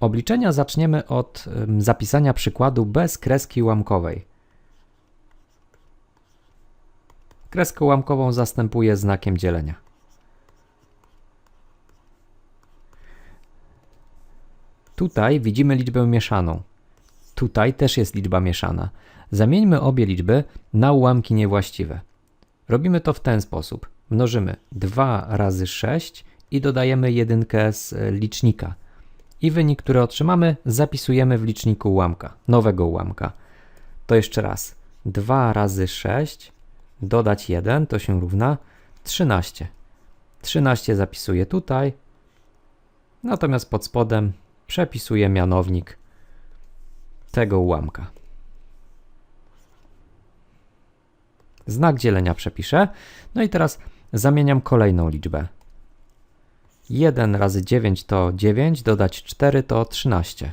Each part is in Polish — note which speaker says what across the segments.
Speaker 1: Obliczenia zaczniemy od zapisania przykładu bez kreski ułamkowej. Kreskę ułamkową zastępuję znakiem dzielenia. Tutaj widzimy liczbę mieszaną. Tutaj też jest liczba mieszana. Zamieńmy obie liczby na ułamki niewłaściwe. Robimy to w ten sposób. Mnożymy 2 razy 6 i dodajemy jedynkę z e, licznika. I wynik, który otrzymamy, zapisujemy w liczniku ułamka, nowego ułamka. To jeszcze raz. 2 razy 6 dodać 1 to się równa 13. 13 zapisuję tutaj, natomiast pod spodem przepisuję mianownik tego ułamka. Znak dzielenia przepiszę. No i teraz zamieniam kolejną liczbę. 1 razy 9 to 9, dodać 4 to 13.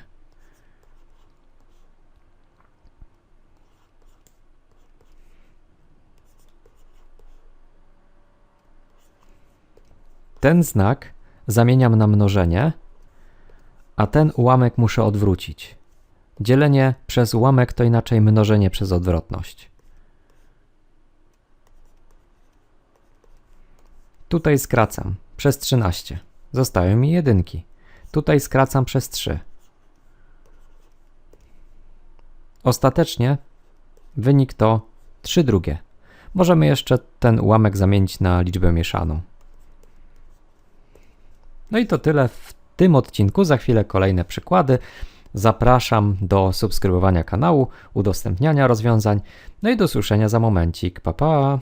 Speaker 1: Ten znak zamieniam na mnożenie, a ten ułamek muszę odwrócić. Dzielenie przez ułamek to inaczej mnożenie przez odwrotność. Tutaj skracam przez 13. Zostają mi jedynki. Tutaj skracam przez 3. Ostatecznie wynik to 3 drugie. Możemy jeszcze ten ułamek zamienić na liczbę mieszaną. No i to tyle w tym odcinku. Za chwilę kolejne przykłady. Zapraszam do subskrybowania kanału, udostępniania rozwiązań. No i do słyszenia za momencik. Pa pa!